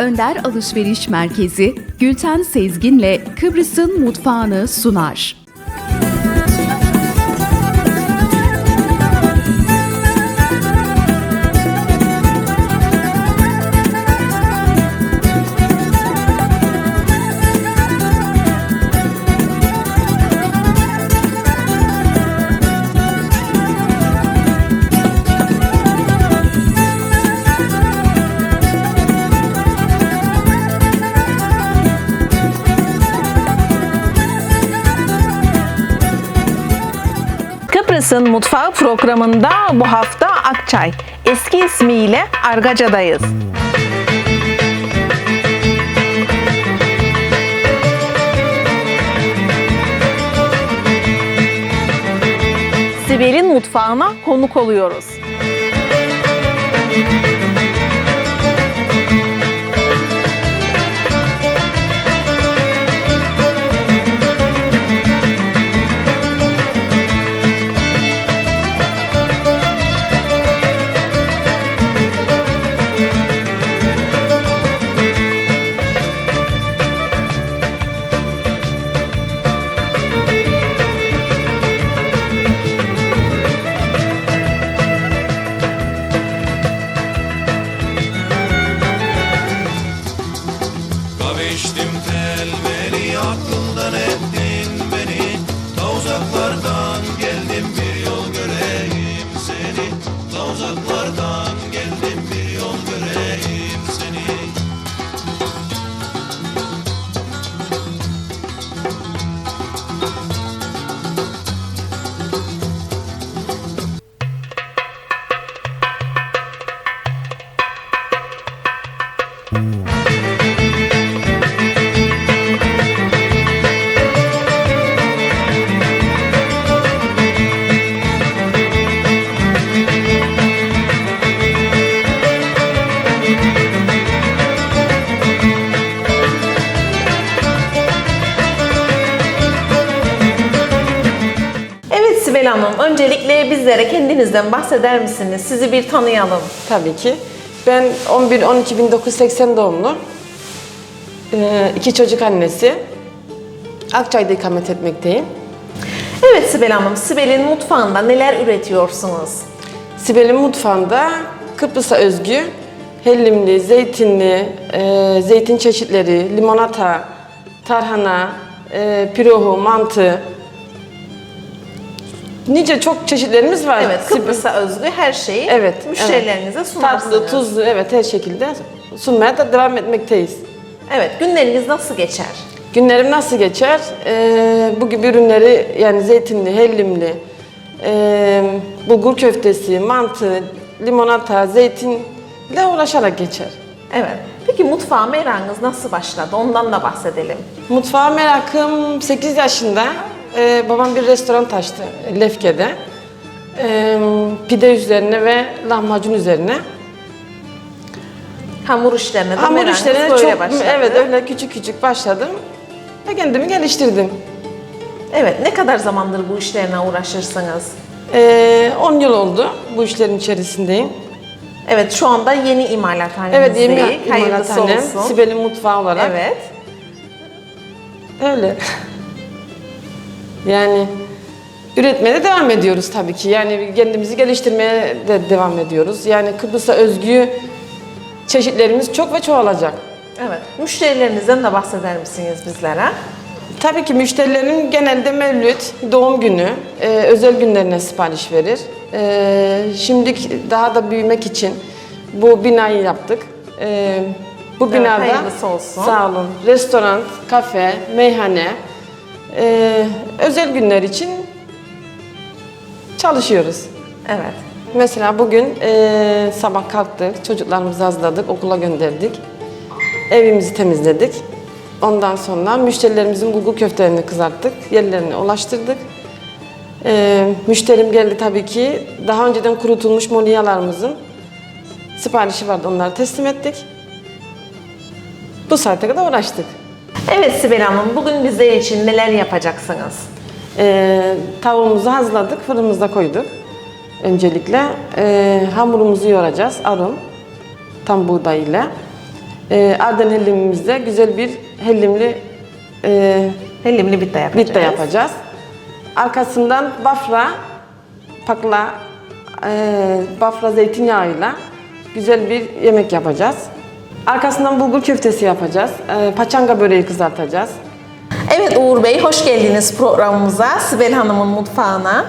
Önder Alışveriş Merkezi Gülten Sezgin'le Kıbrıs'ın mutfağını sunar. Kıbrıs'ın Mutfağı programında bu hafta Akçay, eski ismiyle Argaca'dayız. Sibel'in mutfağına konuk oluyoruz. Bizlere kendinizden bahseder misiniz? Sizi bir tanıyalım. Tabii ki. Ben 11-12-1980 doğumlu. Ee, iki çocuk annesi. Akçay'da ikamet etmekteyim. Evet Sibel Hanım, Sibel'in mutfağında neler üretiyorsunuz? Sibel'in mutfağında Kıbrıs'a özgü hellimli, zeytinli, e, zeytin çeşitleri, limonata, tarhana, e, pirohu, mantı, nice çok çeşitlerimiz var. Evet, Kıbrıs'a özgü her şeyi Evet, müşterilerinize evet. sunarsınız. Tatlı, tuzlu, evet her şekilde sunmaya da devam etmekteyiz. Evet, günleriniz nasıl geçer? Günlerim nasıl geçer? Ee, bu gibi ürünleri yani zeytinli, hellimli, e, bulgur köftesi, mantı, limonata, zeytinle uğraşarak geçer. Evet. Peki mutfağa merakınız nasıl başladı? Ondan da bahsedelim. Mutfağa merakım 8 yaşında. Ee, babam bir restoran açtı Lefke'de. Ee, pide üzerine ve lahmacun üzerine. Hamur işlerine de Hamur merakınız işlerine böyle çok, başladı. evet öyle küçük küçük başladım. Ve kendimi geliştirdim. Evet, ne kadar zamandır bu işlerine uğraşırsınız? Ee, 10 yıl oldu bu işlerin içerisindeyim. Evet, şu anda yeni imalathanemiz Evet yeni olsun. Sibel'in mutfağı olarak. Evet. Öyle. Yani üretmeye de devam ediyoruz tabii ki. Yani kendimizi geliştirmeye de devam ediyoruz. Yani Kıbrıs'a özgü çeşitlerimiz çok ve çoğalacak. Evet. Müşterilerinizden de bahseder misiniz bizlere? Tabii ki müşterilerin genelde mevlüt, doğum günü, e, özel günlerine sipariş verir. E, şimdi daha da büyümek için bu binayı yaptık. E, bu Evet, binada hayırlısı olsun. sağ olun. Restoran, kafe, meyhane, e, özel günler için çalışıyoruz. Evet. Mesela bugün e, sabah kalktık, çocuklarımızı hazırladık, okula gönderdik. Evimizi temizledik. Ondan sonra müşterilerimizin bulgur köftelerini kızarttık, yerlerine ulaştırdık. E, müşterim geldi tabii ki. Daha önceden kurutulmuş molyalarımızın siparişi vardı, onları teslim ettik. Bu saate kadar uğraştık. Evet Sibel Hanım, bugün bizler için neler yapacaksınız? E, tavuğumuzu hazırladık, fırınımıza koyduk. Öncelikle e, hamurumuzu yoğuracağız, arun, tam buğday ile. e, Arden hellimimizde güzel bir hellimli e, Hellimli bitte yapacağız. bitte yapacağız. Arkasından bafra, pakla, e, bafra zeytinyağıyla güzel bir yemek yapacağız. Arkasından bulgur köftesi yapacağız. E, paçanga böreği kızartacağız. Evet Uğur Bey, hoş geldiniz programımıza. Sibel Hanım'ın mutfağına.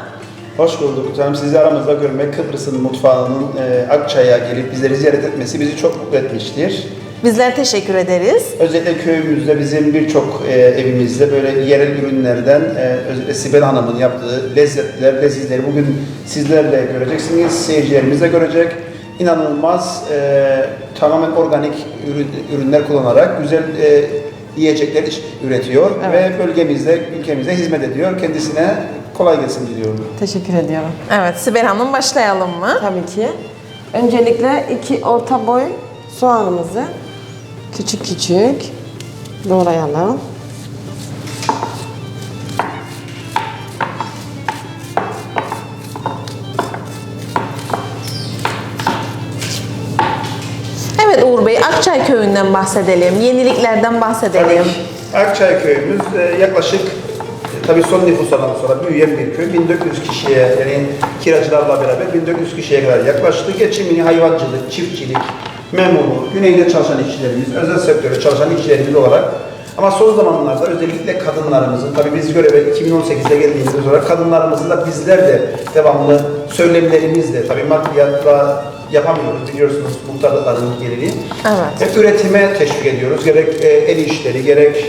Hoş bulduk canım. Sizi aramızda görmek, Kıbrıs'ın mutfağının e, Akçay'a gelip bizleri ziyaret etmesi bizi çok mutlu etmiştir. Bizler teşekkür ederiz. Özellikle köyümüzde bizim birçok e, evimizde böyle yerel ürünlerden e, özellikle Sibel Hanım'ın yaptığı lezzetler, lezizleri bugün sizlerle göreceksiniz, seyircilerimiz de görecek. İnanılmaz e, tamamen organik ürün, ürünler kullanarak güzel e, yiyecekler üretiyor ve bölgemizde, ülkemize hizmet ediyor. Kendisine kolay gelsin diliyorum. Teşekkür ediyorum. Evet, Sibel Hanım başlayalım mı? Tabii ki. Öncelikle iki orta boy soğanımızı küçük küçük doğrayalım. Köyü'nden bahsedelim, yeniliklerden bahsedelim. Akçay köyümüz e, yaklaşık e, tabii son nüfuslardan sonra büyüyen bir köy. 1400 kişiye yani kiracılarla beraber 1400 kişiye kadar yaklaştı. Geçimini hayvancılık, çiftçilik, memuru, güneyde çalışan işçilerimiz, özel sektörde çalışan işçilerimiz olarak ama son zamanlarda özellikle kadınlarımızın, tabii biz göreve 2018'de geldiğimizde sonra kadınlarımızın da bizler de devamlı söylemlerimizle, tabii maddiyatla yapamıyoruz biliyorsunuz muhtarlıkların gereği. Evet. Hep üretime teşvik ediyoruz. Gerek e, el işleri, gerek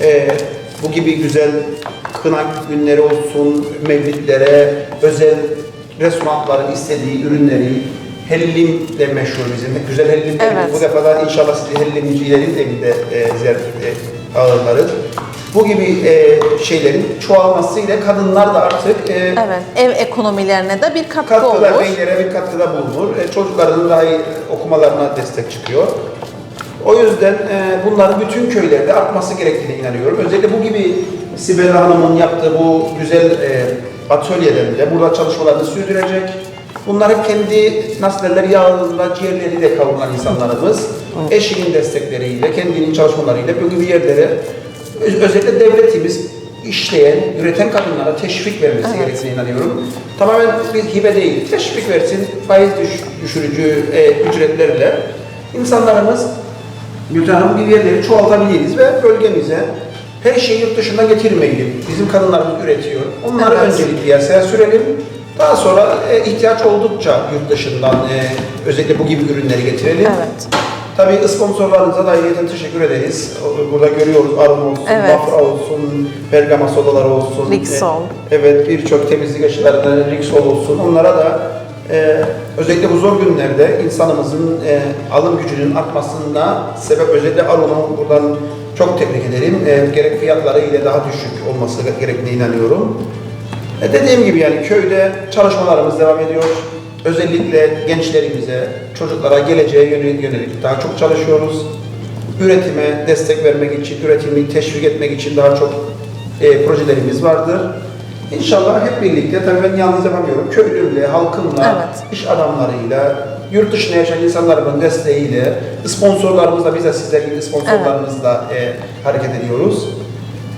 e, bu gibi güzel kına günleri olsun, mevlitlere, özel restoranların istediği ürünleri, hellim de meşhur bizim. Güzel hellim Evet. Bu defa da inşallah sizi hellimcilerin evinde e, ziyaret e, ağırlarız. Bu gibi e, şeylerin çoğalmasıyla kadınlar da artık e, Evet, ev ekonomilerine de bir katkı katkıda, olur. beylere bir katkıda bulunur. E, çocukların daha iyi okumalarına destek çıkıyor. O yüzden e, bunların bütün köylerde artması gerektiğine inanıyorum. Özellikle bu gibi Sibel Hanım'ın yaptığı bu güzel e, atölyelerinde burada çalışmalarını sürdürecek. Bunlar hep kendi nasıl derler yağında ciğerleri de kavrulan insanlarımız. Eşinin destekleriyle, kendinin çalışmalarıyla bu gibi yerlere öz- özellikle devletimiz işleyen, üreten kadınlara teşvik vermesi gerektiğine inanıyorum. Tamamen bir hibe değil, teşvik versin, faiz düş- düşürücü e, ücretlerle insanlarımız Gülten bir yerleri çoğaltabiliriz ve bölgemize her şeyi yurt dışından getirmeyelim. Bizim kadınlarımız üretiyor. Onları Evet. öncelikli piyasaya sürelim. Daha sonra e, ihtiyaç oldukça yurt dışından e, özellikle bu gibi ürünleri getirelim. Evet. Tabii sponsorlarınıza da ayrıca teşekkür ederiz. Burada görüyoruz Arım olsun, Evet. Bafra olsun, Bergama sodaları olsun. Rixol. E, Evet birçok temizlik aşılarından Rixol olsun. Onlara da e, özellikle bu zor günlerde insanımızın e, alım gücünün artmasına sebep özellikle Arun'u buradan çok tebrik ederim. E, gerek fiyatları ile daha düşük olması gerektiğine inanıyorum. E, dediğim gibi yani köyde çalışmalarımız devam ediyor. Özellikle gençlerimize, çocuklara geleceğe yönelik, yönelik daha çok çalışıyoruz. Üretime destek vermek için, üretimi teşvik etmek için daha çok e, projelerimiz vardır. İnşallah hep birlikte, tabii ben yalnız yapamıyorum, köylümle, halkımla, Evet. iş adamlarıyla, yurt dışında yaşayan insanların desteğiyle, sponsorlarımızla, biz de sizler gibi sponsorlarımızla e, hareket ediyoruz.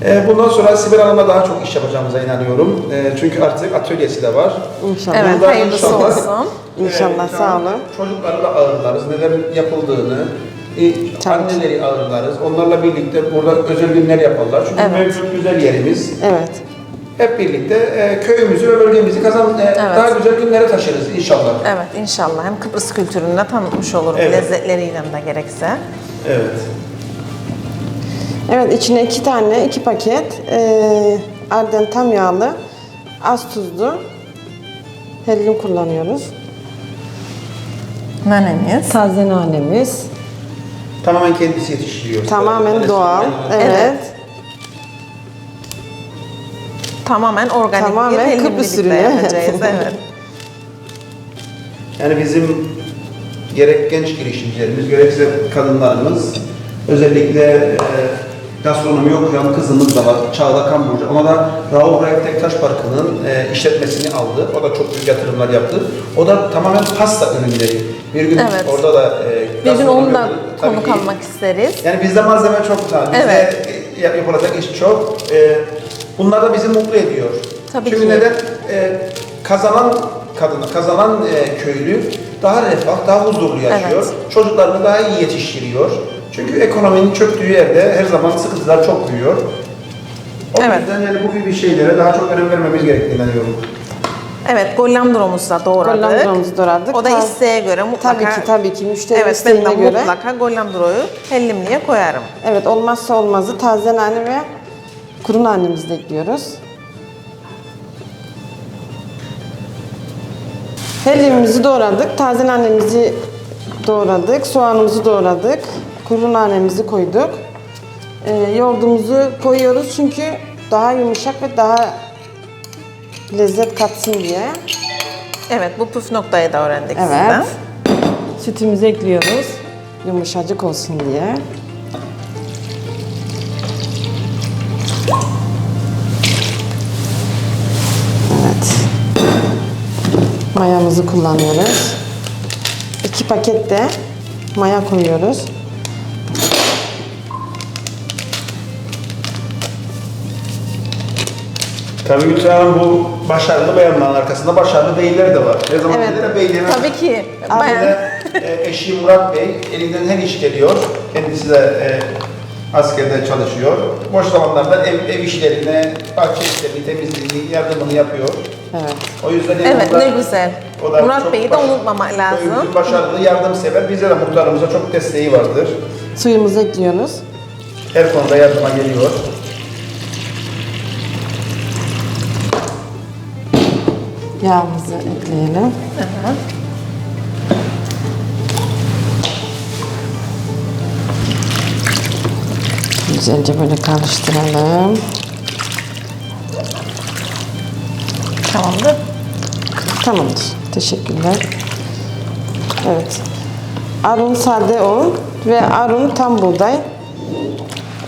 E, bundan sonra Sibel Hanım'la daha çok iş yapacağımıza inanıyorum. E, çünkü artık atölyesi de var. İnşallah. Evet, Burada hayırlısı inşallah- olsun. İnşallah, sağ olun. Çocukları da ağırlarız, neler yapıldığını, e, Tabii. anneleri ağırlarız. Onlarla birlikte burada özel günler yaparlar. Çünkü Evet. mevcut güzel yerimiz. Evet. Hep birlikte e, köyümüzü ve bölgemizi kazan, e, daha güzel günlere taşırız inşallah. Evet, inşallah. Hem Kıbrıs kültürünü de tanıtmış oluruz, Evet. lezzetleriyle de gerekse. Evet. Evet içine iki tane, iki paket eee Arden tam yağlı, az tuzlu hellim kullanıyoruz. Nanemiz. Taze nanemiz. Tamamen kendisi yetiştiriyor. Tamamen doğal. söyleyeyim. Evet. Tamamen organik Tamamen bir hellimli Kıbrıs bitte ürünü, evet. yapacağız. Evet. Yani bizim gerek genç girişimcilerimiz, gerekse kadınlarımız özellikle e, gastronomi okuyan kızımız da var, Çağla Kamburcu. Ona da Rauf Raif Tektaş Parkı'nın e, işletmesini aldı. O da çok büyük yatırımlar yaptı. O da tamamen pasta ürünleri Bir gün Evet. orada da e, Bir gün onu da tabii konuk ki- almak isteriz. Yani bizde malzeme çok güzel. Bizde Evet. yap- yapılacak iş çok. E, bunlar da bizi mutlu ediyor. Tabii Çünkü ki. neden? E, kazanan kadın, kazanan e, köylü daha refah, daha huzurlu yaşıyor. Evet. Çocuklarını daha iyi yetiştiriyor. Çünkü ekonominin çöktüğü yerde her zaman sıkıntılar çok büyüyor. O Evet. yüzden yani bu gibi şeylere daha çok önem vermemiz gerektiğini inanıyorum. Evet, gollandromuzu da doğradık. Gollandromuzu doğradık. O da Ta- isteğe göre mutlaka. Tabii ki tabii ki müşteri Evet, ben isteğine de göre. mutlaka gollandroyu hellimliğe koyarım. Evet olmazsa olmazı taze nane ve kuru nanemizi de ekliyoruz. Helvamızı doğradık, taze nanemizi doğradık, soğanımızı doğradık, kuru nanemizi koyduk. Ee, yoğurdumuzu koyuyoruz çünkü daha yumuşak ve daha lezzet katsın diye. Evet, bu püf noktayı da öğrendik Evet. sizden. Sütümüzü ekliyoruz yumuşacık olsun diye. Evet. Mayamızı kullanıyoruz. İki paket de maya koyuyoruz. Tabii Gülten Hanım bu başarılı bayanların arkasında başarılı beyler de var. Her zaman Evet. evet. beylerin Tabii ki. De e, eşi Murat Bey elinden her iş geliyor. Kendisi de e, askerde çalışıyor. Boş zamanlarda ev, ev işlerini, bahçe işlerini, temizliğini, yardımını yapıyor. Evet. O yüzden evet, da- ne güzel. o da Murat Bey'i de unutmamak lazım. Başarılı, yardımsever. Bize de muhtarımıza çok desteği vardır. Suyumuzu ekliyoruz. Her konuda yardıma geliyor. Yağımızı ekleyelim. Güzelce böyle karıştıralım. Tamamdır. Tamamdır. Teşekkürler. Evet. Arun sade un ve arun tam buğday.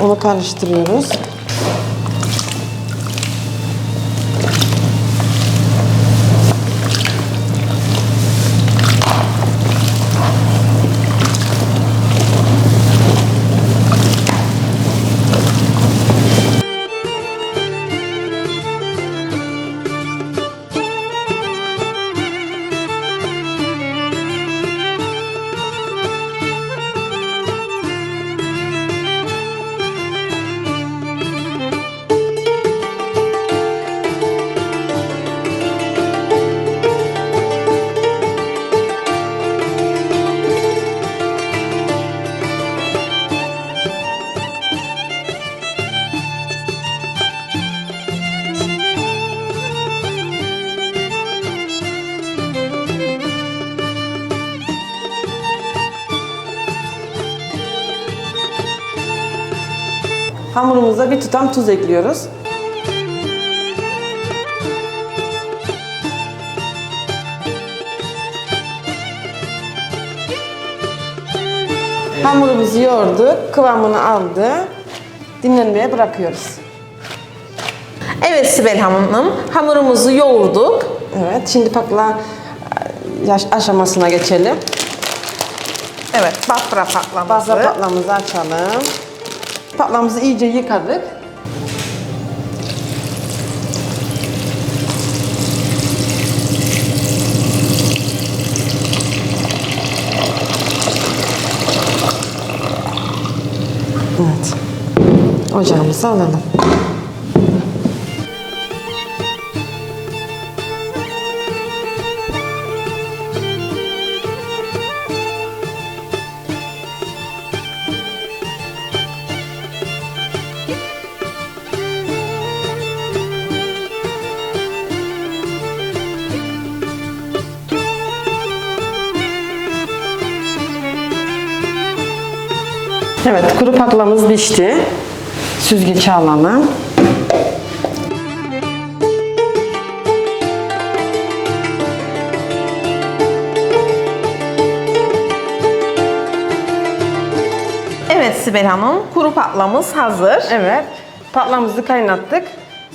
Onu karıştırıyoruz. Bir tutam tuz ekliyoruz. Hamurumuzu yoğurduk, kıvamını aldı. Dinlenmeye bırakıyoruz. Evet Sibel Hanım, hamurumuzu yoğurduk. Evet, şimdi pakla yaş aşamasına geçelim. Evet, bafra patlaması. Bazla patlamızı açalım. Patlamızı iyice yıkadık. Evet. Ocağımızı alalım. Evet, kuru paklamız pişti. Süzgeci alalım. Evet Sibel Hanım, kuru patlamız hazır. Evet, patlamızı kaynattık.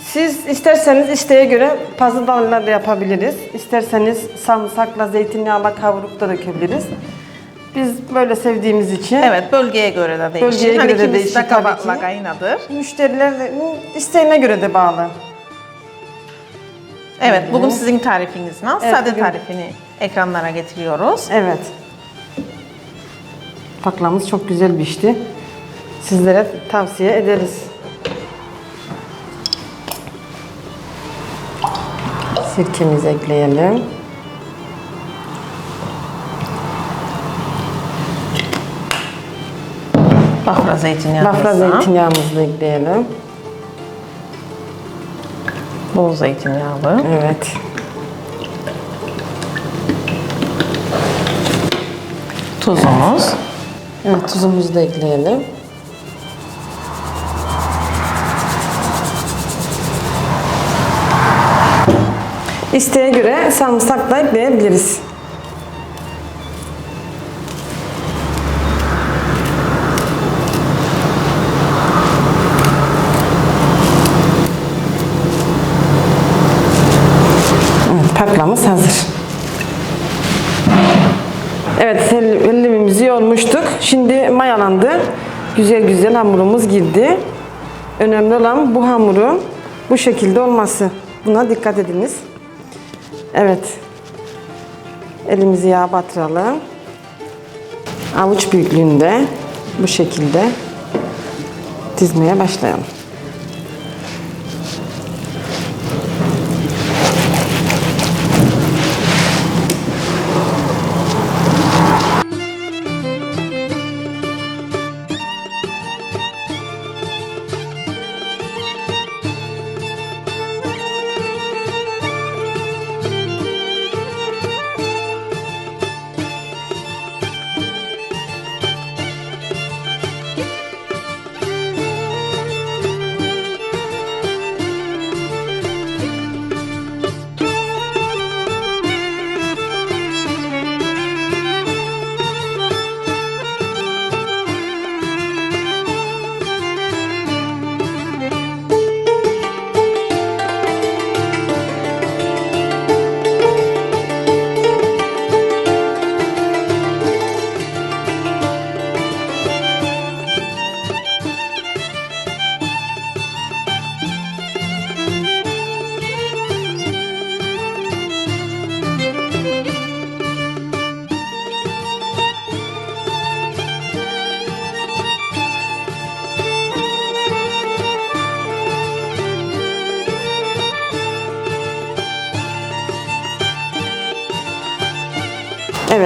Siz isterseniz isteğe göre pazıdanla da yapabiliriz. İsterseniz sarımsakla, zeytinyağla kavurup da dökebiliriz. Biz böyle sevdiğimiz için Evet, bölgeye göre de değişir. Bölgeye hani göre de değişir de tabii ki. müşterilerin isteğine göre de bağlı. Evet, bugün sizin tarifiniz nasıl? Evet, Sade bugün- tarifini ekranlara getiriyoruz. Evet. Baklamız çok güzel pişti. Sizlere tavsiye ederiz. Sirkemizi ekleyelim. Bafra zeytinyağı. Bafra zeytinyağımızı da ekleyelim. Bol zeytinyağlı. Evet. Tuzumuz. Evet tuzumuzu da ekleyelim. İsteğe göre sarımsak da ekleyebiliriz. Paklamız hazır. Evet, hellimimizi yoğurmuştuk. Şimdi mayalandı. Güzel güzel hamurumuz girdi. Önemli olan bu hamurun bu şekilde olması. Buna dikkat ediniz. Evet. Elimizi yağa batıralım. Avuç büyüklüğünde bu şekilde dizmeye başlayalım.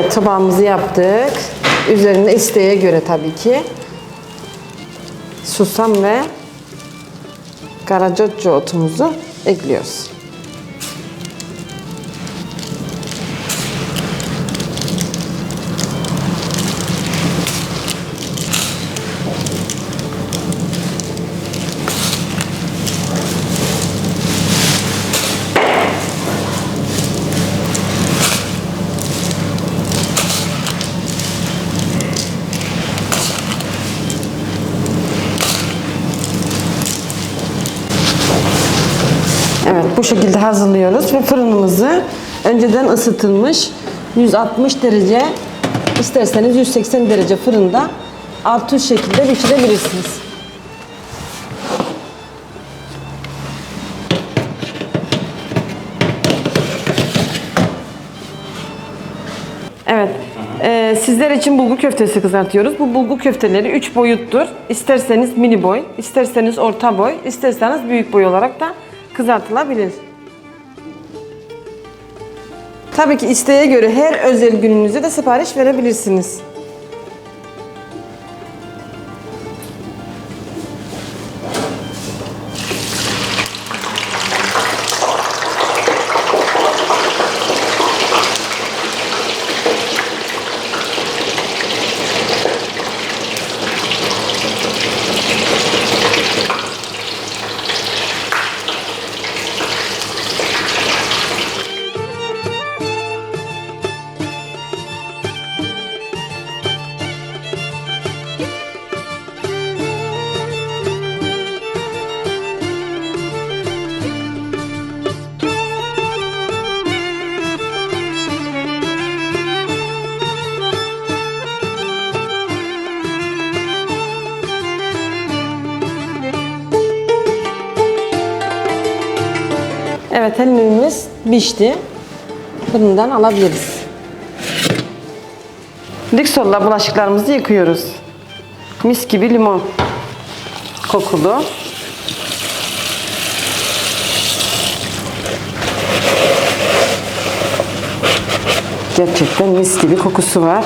Tabağımızı yaptık. Üzerine isteğe göre tabii ki susam ve karacacca otumuzu ekliyoruz. Şekilde hazırlıyoruz ve fırınımızı önceden ısıtılmış 160 derece isterseniz 180 derece fırında alt üst şekilde pişirebilirsiniz. Evet. Ee, sizler için bulgur köftesi kızartıyoruz. Bu bulgur köfteleri 3 boyuttur. İsterseniz mini boy, isterseniz orta boy, isterseniz büyük boy olarak da kızartılabilir. Tabii ki isteğe göre her özel gününüze de sipariş verebilirsiniz. Evet helmimiz pişti. Fırından alabiliriz. Lüksolla bulaşıklarımızı yıkıyoruz. Mis gibi limon kokulu. Gerçekten mis gibi kokusu var.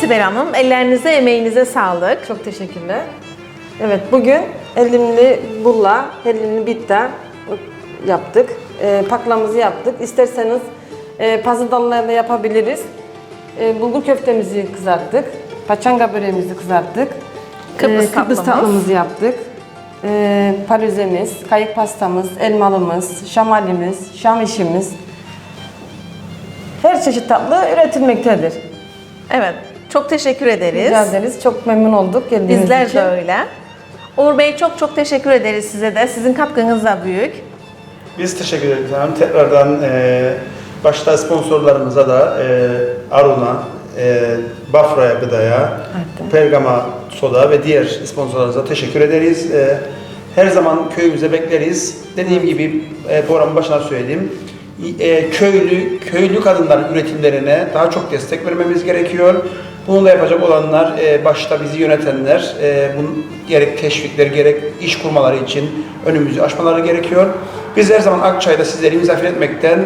Sibel Hanım, ellerinize, emeğinize sağlık. Çok teşekkürler. Evet bugün elimli bulla, elimli bitter yaptık. E, paklamızı yaptık. İsterseniz e, pazı dallarıyla yapabiliriz. E, bulgur köftemizi kızarttık. Paçanga böreğimizi kızarttık. Kıbrıs E, Kıbrıs tatlımız. tatlımızı yaptık. E, palüzemiz, kayık pastamız, elmalımız, şamalimiz, şam işimiz. Her çeşit tatlı üretilmektedir. Evet, çok teşekkür ederiz. Rica ederiz. Çok memnun olduk geldiğiniz Bizler için. de öyle. Uğur Bey çok çok teşekkür ederiz size de. Sizin katkınız da büyük. Biz teşekkür ederiz efendim. Tekrardan e, başta sponsorlarımıza da e, Arun'a, e, Bafra'ya Gıda'ya, Pergama Soda ve diğer sponsorlarımıza teşekkür ederiz. E, her zaman köyümüze bekleriz. Dediğim gibi e, programın başına söyledim. E, köylü, köylü kadınların üretimlerine daha çok destek vermemiz gerekiyor. Bunu da yapacak olanlar, e, başta bizi yönetenler, e, bunun gerek teşvikler, gerek iş kurmaları için önümüzü açmaları gerekiyor. Biz her zaman Akçay'da sizleri misafir etmekten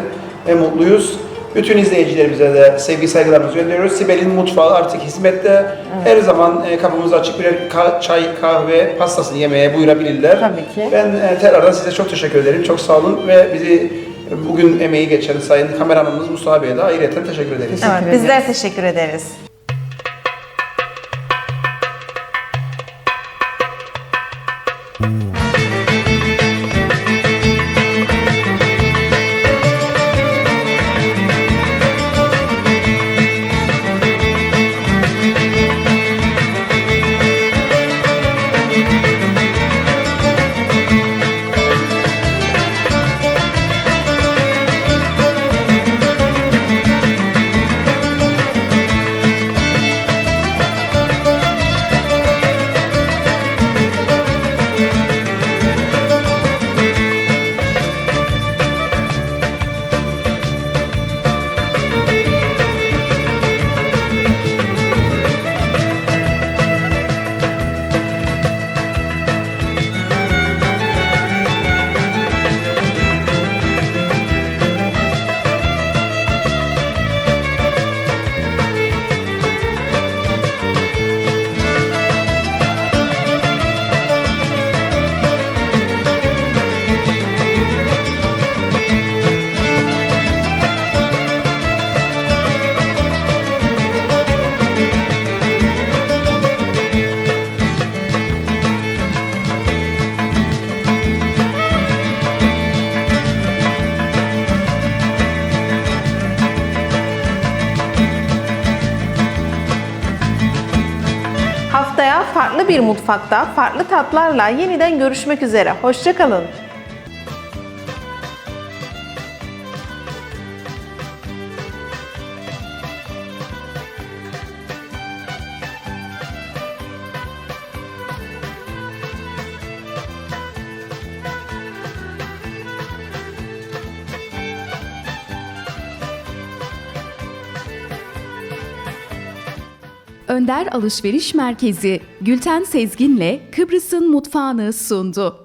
e, mutluyuz. Bütün izleyicilerimize de sevgi saygılarımızı gönderiyoruz. Sibel'in mutfağı artık hizmette. Her zaman e, kapımız açık birer ka- çay, kahve, pastasını yemeye buyurabilirler. Tabii ki. Ben e, tekrardan size çok teşekkür ederim. Çok sağ olun ve bizi e, bugün emeği geçen sayın kameramanımız Mustafa Bey'e de ayrıca teşekkür ederiz. Evet, bizler teşekkür ederiz. Bir mutfakta, farklı tatlarla yeniden görüşmek üzere. Hoşçakalın. Önder Alışveriş Merkezi Gülten Sezgin'le Kıbrıs'ın mutfağını sundu.